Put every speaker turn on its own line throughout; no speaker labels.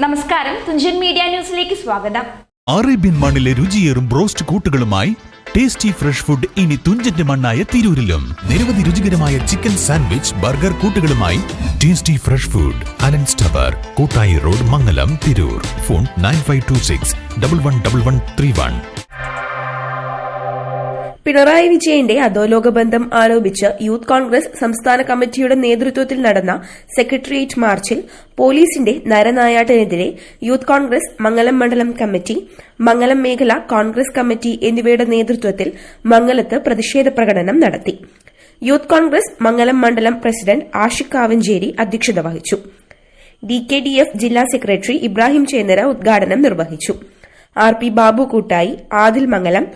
നമസ്കാരം. തുഞ്ചൻ മീഡിയ ന്യൂസിലേക്ക് സ്വാഗതം.
അറേബ്യൻ മണ്ണിലെ രുചിയേറും ബ്രോസ്റ്റ് കൂട്ടുകളുമായി ടേസ്റ്റി ഫ്രഷ് ഫുഡ് ഇനി തുഞ്ചന്റെ മണ്ണായ തിരൂരിലും. നിരവധി രുചികരമായ chicken sandwich burger കൂട്ടുകളുമായി tasty fresh food. Alan tower Koottayi road Mangalam Tirur. Phone nine five two six double one double one three one.
Pinarayi വിജയന്റെ അധോലോക ബന്ധം ആരോപിച്ച് യൂത്ത് കോൺഗ്രസ് സംസ്ഥാന കമ്മിറ്റിയുടെ നേതൃത്വത്തിൽ നടന്ന സെക്രട്ടേറിയറ്റ് മാർച്ചിൽ പോലീസിന്റെ നരനായാട്ടിനെതിരെ യൂത്ത് കോൺഗ്രസ് മംഗലം മണ്ഡലം കമ്മിറ്റി മംഗലം മേഖല കോൺഗ്രസ് കമ്മിറ്റി എന്നിവയുടെ നേതൃത്വത്തിൽ മംഗലത്ത് പ്രതിഷേധ പ്രകടനം നടത്തി. യൂത്ത് കോൺഗ്രസ് മംഗലം മണ്ഡലം പ്രസിഡന്റ് ആഷിഖ് കാവഞ്ചേരി അധ്യക്ഷത വഹിച്ചു. ഡി കെ ഡി എഫ് ജില്ലാ സെക്രട്ടറി ഇബ്രാഹിം ചേന്നര ഉദ്ഘാടനം നിർവഹിച്ചു. R P Babu Koottayi Adil Mangalam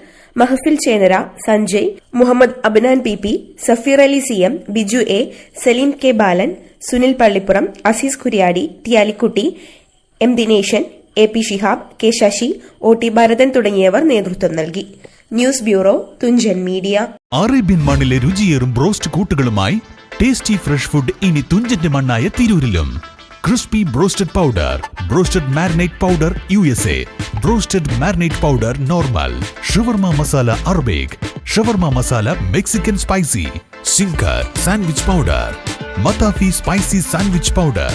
Mahfil Chenara Sanjay Muhammad Abnan P P Safeer Ali C M Biju A Saleem K Balan Sunil Pallippuram Aziz Kuryadi Tiyalikkutty M Dineshan A P Shihab K Sasi O T Bharathan തുടങ്ങിയവർ നേതൃത്വം നൽകി. News bureau Thunchan media.
Arabian മണ്ണിലെ രുചിയേറും broast കൂട്ടുകളുമായി tasty fresh food ഇനി തുഞ്ചന്റെ മണ്ണായ തിരൂരിലും. Crispy broasted powder broasted marinate powder U S A. Broasted marinate powder normal shawarma masala Arabic shawarma masala Mexican spicy zinger sandwich powder മത്താഫി spicy sandwich powder